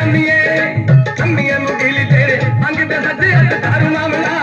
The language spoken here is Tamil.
அம்மியே அம்மிய முகிலி தேரு அங்கிட்ட சத்து அத்த தாரு மாமலா